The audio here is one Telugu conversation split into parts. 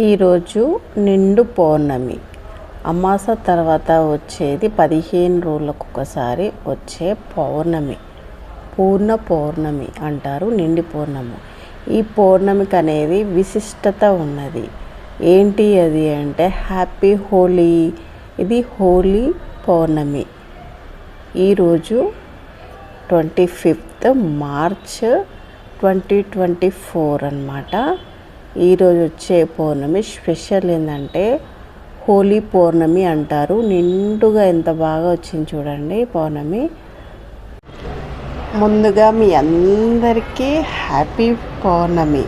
ఈరోజు నిండు పౌర్ణమి. అమాస తర్వాత వచ్చేది పదిహేను రోజులకు ఒకసారి వచ్చే పౌర్ణమి. పూర్ణ పౌర్ణమి అంటారు నిండి పౌర్ణమి. ఈ పౌర్ణమికి అనేది విశిష్టత ఉన్నది. ఏంటి అది అంటే హ్యాపీ హోలీ. ఇది హోలీ పౌర్ణమి. ఈరోజు twenty fifth March twenty twenty four అనమాట ఈరోజు వచ్చే పౌర్ణమి స్పెషల్ ఏంటంటే హోలీ పౌర్ణమి అంటారు. నిండుగా ఎంత బాగా వచ్చింది చూడండి పౌర్ణమి. ముందుగా మీ అందరికీ హ్యాపీ పౌర్ణమి.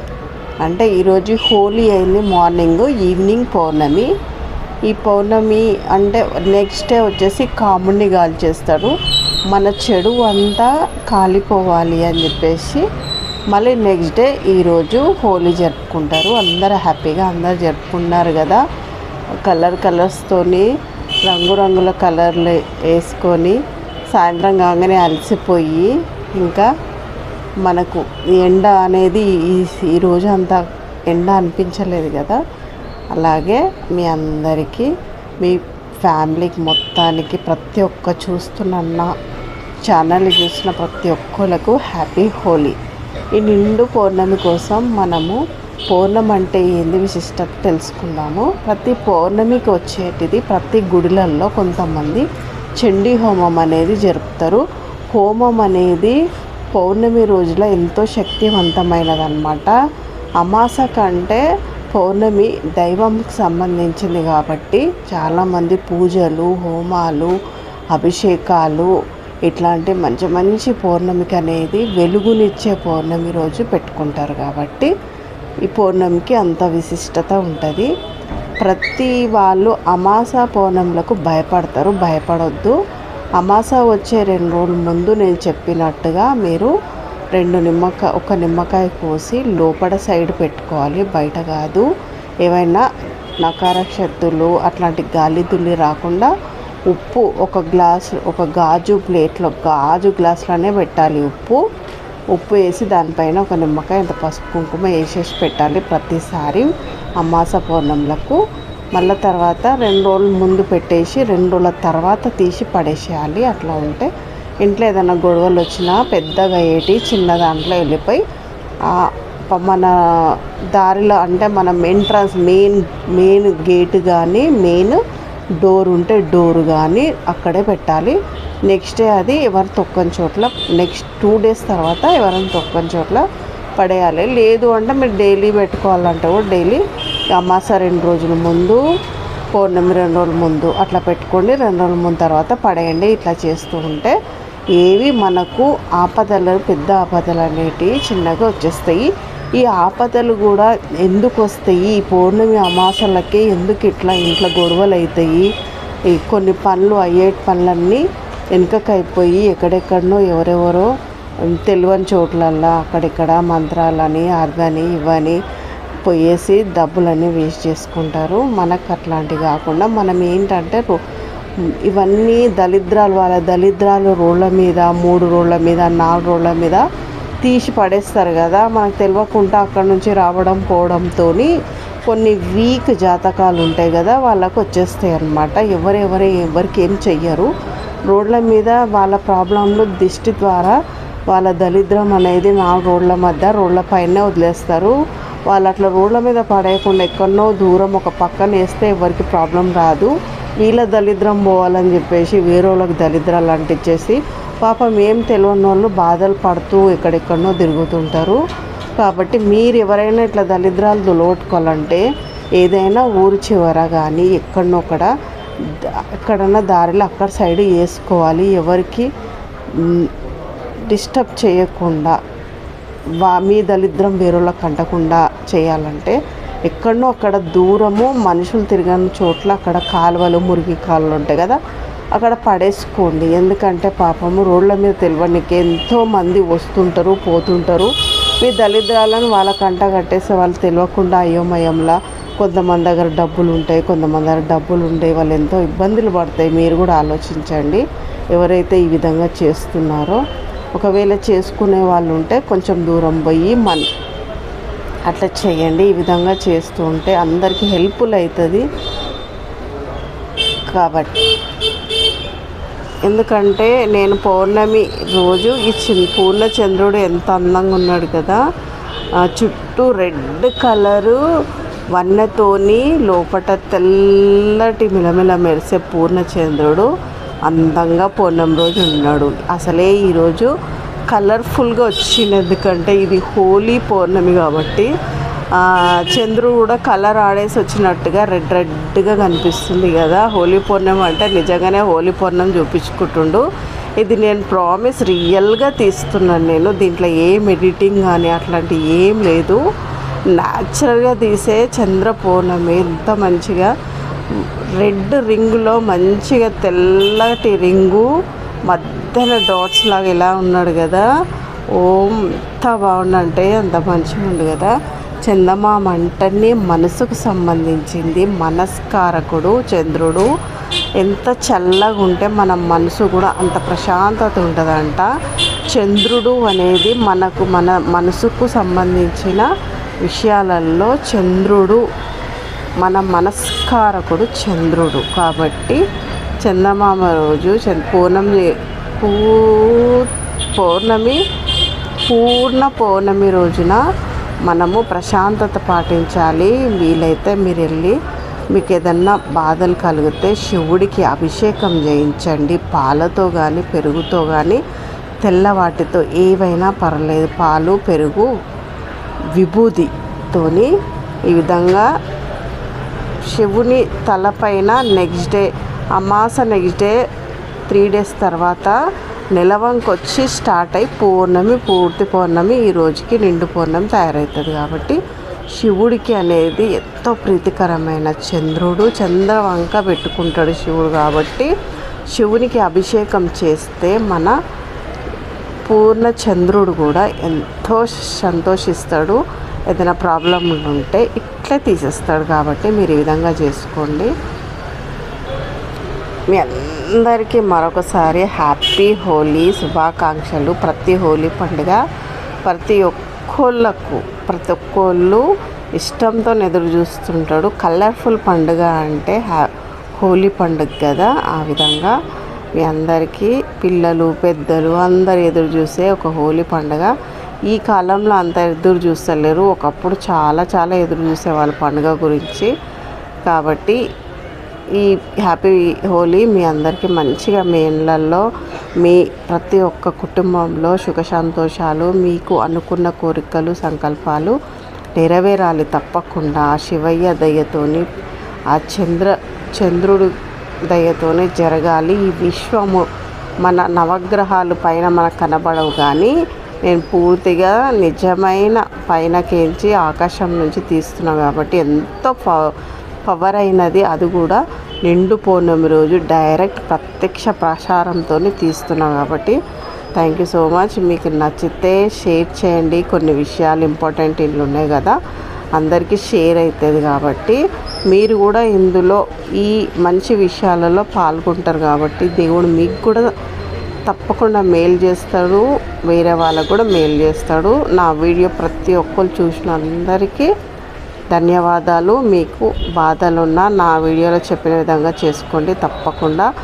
అంటే ఈరోజు హోలీ అయింది మార్నింగ్ ఈవినింగ్ పౌర్ణమి. ఈ పౌర్ణమి అంటే నెక్స్ట్ డే వచ్చేసి కాముడిని కాల్చేస్తారు మన చెడు అంతా కాలిపోవాలి అని చెప్పేసి మళ్ళీ నెక్స్ట్ డే ఈరోజు హోలీ జరుపుకుంటారు. అందరూ హ్యాపీగా అందరు జరుపుకున్నారు కదా. కలర్ కలర్స్తోని రంగురంగుల కలర్లు వేసుకొని సాయంత్రం కాగానే అలసిపోయి ఇంకా మనకు ఎండ అనేది ఈ ఈరోజు అంత ఎండ అనిపించలేదు కదా. అలాగే మీ అందరికీ మీ ఫ్యామిలీకి మొత్తానికి ప్రతి ఒక్క చూస్తున్న ఛానల్ చూసిన ప్రతి ఒక్కరికి హ్యాపీ హోలీ. ఈ నిండు పౌర్ణమి కోసం మనము పౌర్ణమి అంటే ఏంది విశిష్టత తెలుసుకుందాము. ప్రతి పౌర్ణమికి వచ్చేటిది ప్రతి గుడిలల్లో కొంతమంది చండీ హోమం అనేది జరుపుతారు. హోమం అనేది పౌర్ణమి రోజుల ఎంతో శక్తివంతమైనదన్నమాట. అమాస కంటే పౌర్ణమి దైవంకి సంబంధించింది కాబట్టి చాలామంది పూజలు హోమాలు అభిషేకాలు ఇట్లాంటి మంచి మంచి పౌర్ణమికి అనేది వెలుగునిచ్చే పౌర్ణమి రోజు పెట్టుకుంటారు కాబట్టి ఈ పౌర్ణమికి అంత విశిష్టత ఉంటుంది. ప్రతి వాళ్ళు అమాస పౌర్ణములకు భయపడతారు భయపడొద్దు. అమాస వచ్చే రెండు రోజుల ముందు నేను చెప్పినట్టుగా మీరు రెండు నిమ్మకాయ ఒక నిమ్మకాయ కోసి లోపల సైడ్ పెట్టుకోవాలి బయట కాదు. ఏవైనా నకార శక్తులు అట్లాంటి గాలి దుల్లి రాకుండా ఉప్పు ఒక గ్లాస్ ఒక గాజు ప్లేట్లో గాజు గ్లాస్లోనే పెట్టాలి ఉప్పు. ఉప్పు వేసి దానిపైన ఒక నిమ్మకాయ ఇంత పసుపు కుంకుమ వేసేసి పెట్టాలి ప్రతిసారి అమాస పౌర్ణములకు. మళ్ళీ తర్వాత రెండు రోజులు ముందు పెట్టేసి రెండు రోజుల తర్వాత తీసి పడేసేయాలి. అట్లా ఉంటే ఇంట్లో ఏదైనా గొడవలు వచ్చినా పెద్దగా ఏటి చిన్న దాంట్లో వెళ్ళిపోయి మన దారిలో అంటే మనం ఎంట్రన్స్ మెయిన్ మెయిన్ గేట్ కానీ మెయిన్ డోర్ ఉంటే డోర్ కానీ అక్కడే పెట్టాలి. నెక్స్ట్ డే అది ఎవరు తొక్కని చోట్ల నెక్స్ట్ టూ డేస్ తర్వాత ఎవరైనా తొక్కని చోట్ల పడేయాలి. లేదు అంటే మీరు డైలీ పెట్టుకోవాలంటే కూడా డైలీ అమాస రెండు రోజుల ముందు పౌర్ణమి రెండు రోజుల ముందు అట్లా పెట్టుకోండి. రెండు రోజుల ముందు తర్వాత పడేయండి. ఇట్లా చేస్తూ ఉంటే ఏవి మనకు ఆపదలు పెద్ద ఆపదలు అనేటివి చిన్నగా వచ్చేస్తాయి. ఈ ఆపదలు కూడా ఎందుకు వస్తాయి ఈ పౌర్ణమి అమాసలకే ఎందుకు ఇట్లా ఇంట్లో గొడవలు అవుతాయి ఈ కొన్ని పనులు అయ్యే పనులన్నీ వెనుకకైపోయి అయిపోయి ఎక్కడెక్కడనో ఎవరెవరో తెలియని చోట్లల్లో అక్కడెక్కడ మంత్రాలని అర్ధని ఇవని పోయేసి డబ్బులన్నీ వేస్ట్ చేసుకుంటారు. మనకు అట్లాంటివి కాకుండా మనం ఏంటంటే ఇవన్నీ దళిద్రాలు వాళ్ళ దళిద్రాలు రోళ్ళ మీద మూడు రోళ్ళ మీద నాలుగు రోళ్ళ మీద తీసి పడేస్తారు కదా. మనకు తెలియకుండా అక్కడ నుంచి రావడం పోవడంతో కొన్ని వీక్ జాతకాలు ఉంటాయి కదా వాళ్ళకు వచ్చేస్తాయి అన్నమాట. ఎవరెవరు ఎవరికి ఏం చెయ్యరు. రోడ్ల మీద వాళ్ళ ప్రాబ్లంలు దిష్టి ద్వారా వాళ్ళ దరిద్రం అనేది నాలుగు రోడ్ల మధ్య రోడ్ల పైనే వదిలేస్తారు. వాళ్ళు అట్లా రోడ్ల మీద పడేయకుండా ఎక్కడో దూరం ఒక పక్కన వేస్తే ఎవరికి ప్రాబ్లం రాదు. వీళ్ళ దరిద్రం పోవాలని చెప్పేసి వేరే వాళ్ళకి దరిద్రాలు అంటించేసి పాపం ఏం తెలియని వాళ్ళు బాధలు పడుతూ ఎక్కడెక్కడనో తిరుగుతుంటారు. కాబట్టి మీరు ఎవరైనా ఇట్లా దరిద్రాలు దులగొట్టుకోవాలంటే ఏదైనా ఊరు చివర కానీ ఎక్కడనొక్కడ ఎక్కడన్నా దారిలో అక్కడ సైడ్ వేసుకోవాలి. ఎవరికి డిస్టర్బ్ చేయకుండా వా మీ దరిద్రం వేరేళ్ళకి కంటకుండా చేయాలంటే ఎక్కడనో అక్కడ దూరము మనుషులు తిరగని చోట్ల అక్కడ కాలువలు మురిగి కాలువలు ఉంటాయి కదా అక్కడ పడేసుకోండి. ఎందుకంటే పాపము రోడ్ల మీద తెలియనికి ఎంతో మంది వస్తుంటారు పోతుంటారు. మీ దళిద్రాలను వాళ్ళ కంట కట్టేసి వాళ్ళు తెలియకుండా అయోమయంలా కొంతమంది దగ్గర డబ్బులు ఉంటాయి కొంతమంది దగ్గర డబ్బులు ఉంటాయి వాళ్ళు ఎంతో ఇబ్బందులు పడతాయి. మీరు కూడా ఆలోచించండి ఎవరైతే ఈ విధంగా చేస్తున్నారో. ఒకవేళ చేసుకునే వాళ్ళు ఉంటే కొంచెం దూరం పోయి మన అట్లా చేయండి. ఈ విధంగా చేస్తూ ఉంటే అందరికీ హెల్ప్ఫుల్ అవుతుంది కాబట్టి ఎందుకంటే నేను పౌర్ణమి రోజు ఈ చి- పూర్ణ చంద్రుడు ఎంత అందంగా ఉన్నాడు కదా. చుట్టూ రెడ్ కలరు వన్నెతోని లోపట తెల్లటి మిలమిల మెరిసే పూర్ణచంద్రుడు అందంగా పూర్ణం రోజు ఉన్నాడు. అసలే ఈరోజు కలర్ఫుల్గా వచ్చింది. ఎందుకంటే ఇది హోలీ పౌర్ణమి కాబట్టి చంద్రు చంద్రుడు కూడా కలర్ ఆడేసి వచ్చినట్టుగా రెడ్ రెడ్గా కనిపిస్తుంది కదా. హోలీ పూర్ణం అంటే నిజంగానే హోలీ పూర్ణం చూపించుకుంటుండు. ఇది నేను ప్రామిస్ రియల్గా తీస్తున్నాను నేను. దీంట్లో ఏం ఎడిటింగ్ కానీ అట్లాంటి ఏం లేదు. న్యాచురల్గా తీసే చంద్ర పౌర్ణమి ఎంత మంచిగా. రెడ్ రింగులో మంచిగా తెల్లటి రింగు మధ్యన డాట్స్ లాగా ఇలా ఉన్నాడు కదా. ఓ ఎంత బాగుండంటే అంత మంచిగా ఉంది కదా. చందమామ అంటేనే మనసుకు సంబంధించింది మనస్కారకుడు చంద్రుడు. ఎంత చల్లగా ఉంటే మన మనసు కూడా అంత ప్రశాంతత ఉంటుందంట. చంద్రుడు అనేది మనకు మన మనసుకు సంబంధించిన విషయాలలో చంద్రుడు మన మనస్కారకుడు చంద్రుడు. కాబట్టి చందమామ రోజు చంద్ర పూర్ణమి పూ పౌర్ణమి పూర్ణ పౌర్ణమి రోజున మనము ప్రశాంతత పాటించాలి. వీలైతే మీరు వెళ్ళి మీకు ఏదన్నా బాధలు కలిగితే శివుడికి అభిషేకం చేయించండి. పాలతో కానీ పెరుగుతో కానీ తెల్లవాటితో ఏవైనా పర్లేదు. పాలు పెరుగు విభూతితోని ఈ విధంగా శివుని తలపైన నెక్స్ట్ డే అమాస నెక్స్ట్ డే త్రీ డేస్ తర్వాత నెలవంక వచ్చి స్టార్ట్ అయి పౌర్ణమి పూర్తి పౌర్ణమి ఈ రోజుకి నిండు పౌర్ణమి తయారవుతుంది కాబట్టి శివుడికి అనేది ఎంతో ప్రీతికరమైన చంద్రుడు చంద్రవంక పెట్టుకుంటాడు శివుడు కాబట్టి శివునికి అభిషేకం చేస్తే మన పూర్ణ చంద్రుడు కూడా ఎంతో సంతోషిస్తాడు. ఏదైనా ప్రాబ్లం ఉంటే ఇట్లే తీసేస్తాడు కాబట్టి మీరు ఈ విధంగా చేసుకోండి. మీ అందరికీ మరొకసారి హ్యాపీ హోలీ శుభాకాంక్షలు. ప్రతి హోలీ పండుగ ప్రతి ఒక్కళ్ళకు ప్రతి ఒక్కళ్ళు ఇష్టంతో ఎదురు చూస్తుంటాడు. కలర్ఫుల్ పండుగ అంటే హ్యా హోలీ పండుగ కదా. ఆ విధంగా మీ అందరికీ పిల్లలు పెద్దలు అందరు ఎదురు చూసే ఒక హోలీ పండుగ. ఈ కాలంలో అంత ఎదురు చూస్తలేరు. ఒకప్పుడు చాలా చాలా ఎదురు చూసేవాళ్ళు పండుగ గురించి. కాబట్టి ఈ హ్యాపీ హోలీ మీ అందరికీ మంచిగా మీ ఇళ్ళల్లో మీ ప్రతి ఒక్క కుటుంబంలో సుఖ సంతోషాలు మీకు అనుకున్న కోరికలు సంకల్పాలు నెరవేరాలి తప్పకుండా. ఆ శివయ్య దయతోని ఆ చంద్ర చంద్రుడు దయతోనే జరగాలి. ఈ విశ్వము మన నవగ్రహాలు పైన మనకు కనబడవు కానీ నేను పూర్తిగా నిజమైన పైనకేంచి ఆకాశం నుంచి తీస్తున్నాను కాబట్టి ఎంతో ప పవర్ అయినది అది కూడా నిండు పౌర్ణమి రోజు డైరెక్ట్ ప్రత్యక్ష ప్రసారంతో తీస్తున్నాం కాబట్టి థ్యాంక్ యూ సో మచ్ మీకు నచ్చితే షేర్ చేయండి. కొన్ని విషయాలు ఇంపార్టెంట్ ఇల్లు ఉన్నాయి కదా అందరికీ షేర్ అవుతుంది కాబట్టి మీరు కూడా ఇందులో ఈ మంచి విషయాలలో పాల్గొంటారు కాబట్టి దేవుడు మీకు కూడా తప్పకుండా మేలు చేస్తాడు వేరే వాళ్ళకు కూడా మేలు చేస్తాడు. నా వీడియో ప్రతి ఒక్కరు చూసిన అందరికీ ధన్యవాదాలు. మీకు బాధలున్నా నా వీడియోలో చెప్పిన విధంగా చేసుకోండి. తప్పకుండా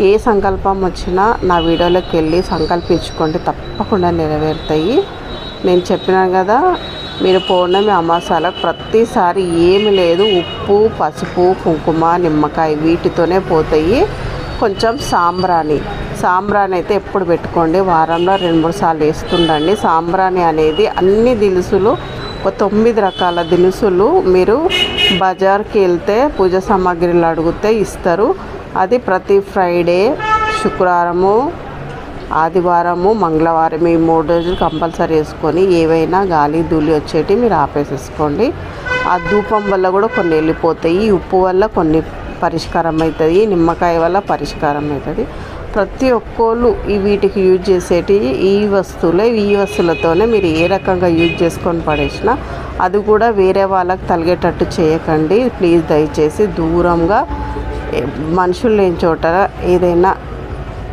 ఏ సంకల్పం వచ్చినా నా వీడియోలోకి వెళ్ళి సంకల్పించుకోండి. తప్పకుండా నెరవేరుతాయి. నేను చెప్పినాను కదా మీరు పౌర్ణమి అమాసాలకు ప్రతిసారి ఏమి లేదు. ఉప్పు పసుపు కుంకుమ నిమ్మకాయ వీటితోనే పోతాయి. కొంచెం సాంబ్రాణి. సాంబ్రాణి అయితే ఎప్పుడు పెట్టుకోండి? వారంలో రెండు మూడు సార్లు వేస్తుండండి. సాంబ్రాణి అనేది అన్ని దినుసులు ఒక తొమ్మిది రకాల దినుసులు మీరు బజార్కి వెళ్తే పూజ సామాగ్రిలు అడిగితే ఇస్తారు. అది ప్రతి ఫ్రైడే శుక్రవారము ఆదివారము మంగళవారం ఈ మూడు రోజులు కంపల్సరీ వేసుకొని ఏవైనా గాలి ధూళి వచ్చేటి మీరు ఆపేసేసుకోండి. ఆ ధూపం వల్ల కూడా కొన్ని వెళ్ళిపోతాయి. ఉప్పు వల్ల కొన్ని పరిష్కారం అవుతుంది నిమ్మకాయ వల్ల పరిష్కారం అవుతుంది. ప్రతి ఒక్కళ్ళు ఈ వీటికి యూజ్ చేసేటి ఈ వస్తువులే ఈ వస్తువులతోనే మీరు ఏ రకంగా యూజ్ చేసుకొని పడేసినా అది కూడా వేరే వాళ్ళకి తలిగేటట్టు చేయకండి. ప్లీజ్ దయచేసి దూరంగా మనుషులు లేని చోట ఏదైనా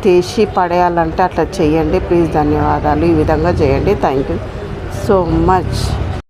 తీసి పడేయాలంటే అట్లా చేయండి. ప్లీజ్ ధన్యవాదాలు. ఈ విధంగా చేయండి. Thank you so much.